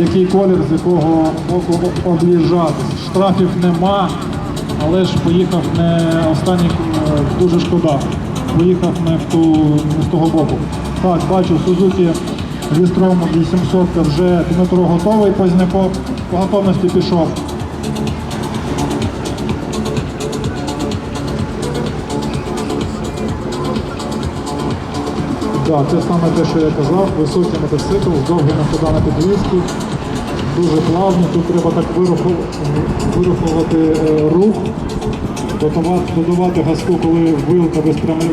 який колір, з якого боку об'їжджати. Штрафів нема, але ж поїхав не останній, е, дуже шкода. Поїхав не, в ту, не з того боку. Так, бачу, Сузуки Вістром 800 вже Дмитро готовий, Позняков по готовності пішов. Так, це саме те, що я казав. Високий мотоцикл з довгими ходами підвіски. Дуже плавно. Тут треба так вирухувати е, рух, додавати, газку, коли вилка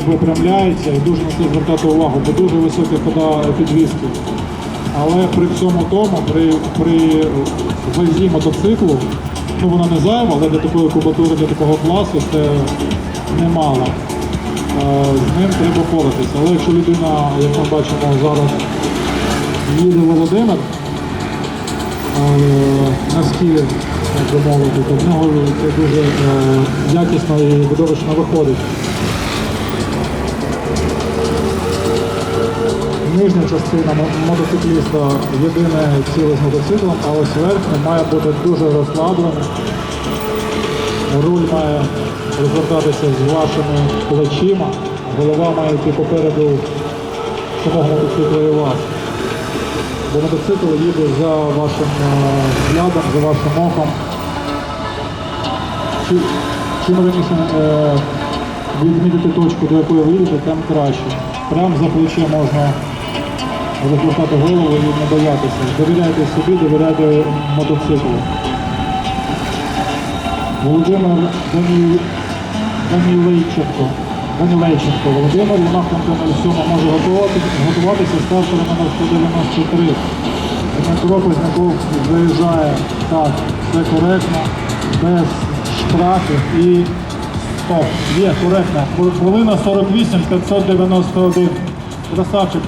випрямляється, і дуже на це звертати увагу, бо дуже високі хода підвіски. Але при всьому тому, при, при вазі мотоциклу, ну вона не зайва, але для такої кубатури, для такого класу це немало. З ним треба боротися. Але якщо людина, як ми бачимо зараз, їде Володимир на скілі, як мовити, в нього це дуже е, якісно і видовищно виходить. Нижня частина мотоцикліста єдине ціле з мотоциклом, а ось верхня має бути дуже розслаблений. Руль має розвертатися з вашими плечима, голова має йти попереду самого мотоцикла і вас. Бо мотоцикл їде за вашим е, взглядом, за вашим оком. Чим раніше е, відмітити точку, до якої ви їдете, тим краще. Прямо за плече можна розвертати голову і не боятися. Довіряйте собі, довіряйте мотоциклу. Володимир Данілейченко. Данілейченко. Володимир Ємахенко 07 може готувати, готуватися старшого номер 193. Дмитро Позняков заїжджає так, все коректно, без штрафів і стоп. Є коректно. Хвилина 48, 591. Красавчик.